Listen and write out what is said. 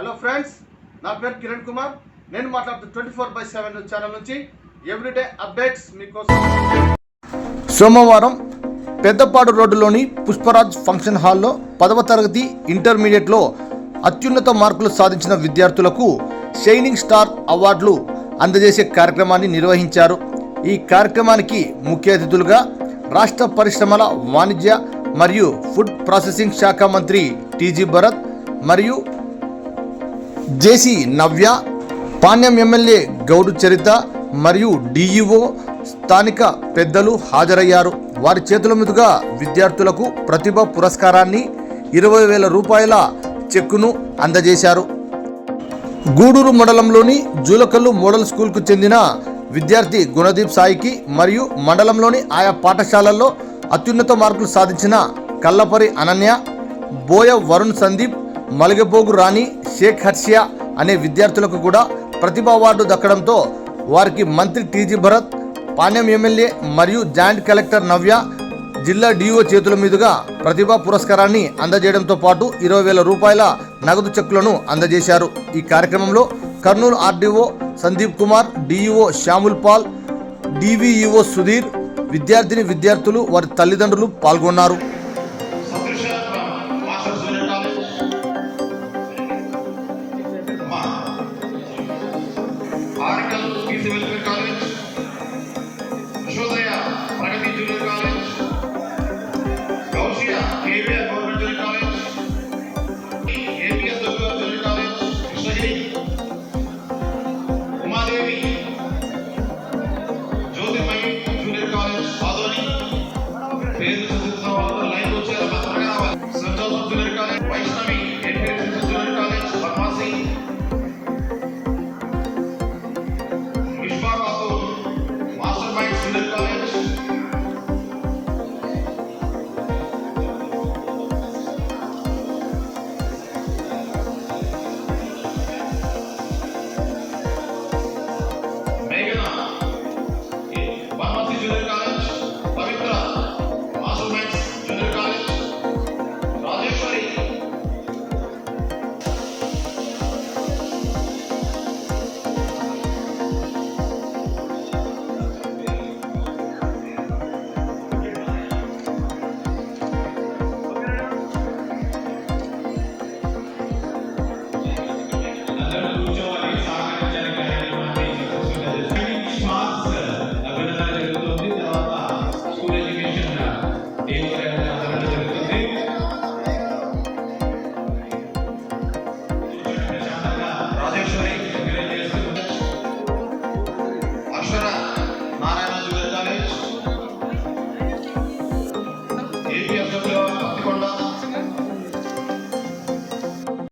Hello friends నా పేరు కిరణ్ కుమార్. నేను మాట్లాడుతూ twenty four by seven channel నుంచి ఎవ్రీడే అప్డేట్స్ మీకోసం. సోమవారం పెద్దపాడు రోడ్డులోని పుష్పరాజ్ ఫంక్షన్ హాల్లో పదవ తరగతి ఇంటర్మీడియట్లో అత్యున్నత మార్కులు సాధించిన విద్యార్థులకు షైనింగ్ స్టార్ అవార్డులు అందజేసే కార్యక్రమాన్ని నిర్వహించారు. ఈ కార్యక్రమానికి ముఖ్య అతిథులుగా రాష్ట్ర పరిశ్రమల వాణిజ్య మరియు ఫుడ్ ప్రాసెసింగ్ శాఖ మంత్రి టీజీ భరత్ మరియు జేసీ నవ్య పాణ్యం ఎమ్మెల్యే గౌడు చరిత మరియు డిఈఓ స్థానిక పెద్దలు హాజరయ్యారు. వారి చేతుల మీదుగా విద్యార్థులకు ప్రతిభ పురస్కారాన్ని ఇరవై వేల రూపాయల చెక్కును అందజేశారు. గూడూరు మండలంలోని జూలకల్లు మోడల్ స్కూల్కు చెందిన విద్యార్థి గుణదీప్ సాయికి మరియు మండలంలోని ఆయా పాఠశాలల్లో అత్యున్నత మార్కులు సాధించిన కల్లపరి అనన్య బోయ వరుణ్ సందీప్ మలిగపోగు రాణి షేక్ హర్షియా అనే విద్యార్థులకు కూడా ప్రతిభ అవార్డు దక్కడంతో వారికి మంత్రి టీజీ భరత్ పాణ్యం ఎమ్మెల్యే మరియు జాయింట్ కలెక్టర్ నవ్య జిల్లా డిఓ చేతుల మీదుగా ప్రతిభా పురస్కారాన్ని అందజేయడంతో పాటు ఇరవై వేల రూపాయల నగదు చెక్కులను అందజేశారు. ఈ కార్యక్రమంలో Kurnool RDO Sandeep Kumar DEO Samuel Paul DVEO Sudheer విద్యార్థిని విద్యార్థులు వారి తల్లిదండ్రులు పాల్గొన్నారు. Mark.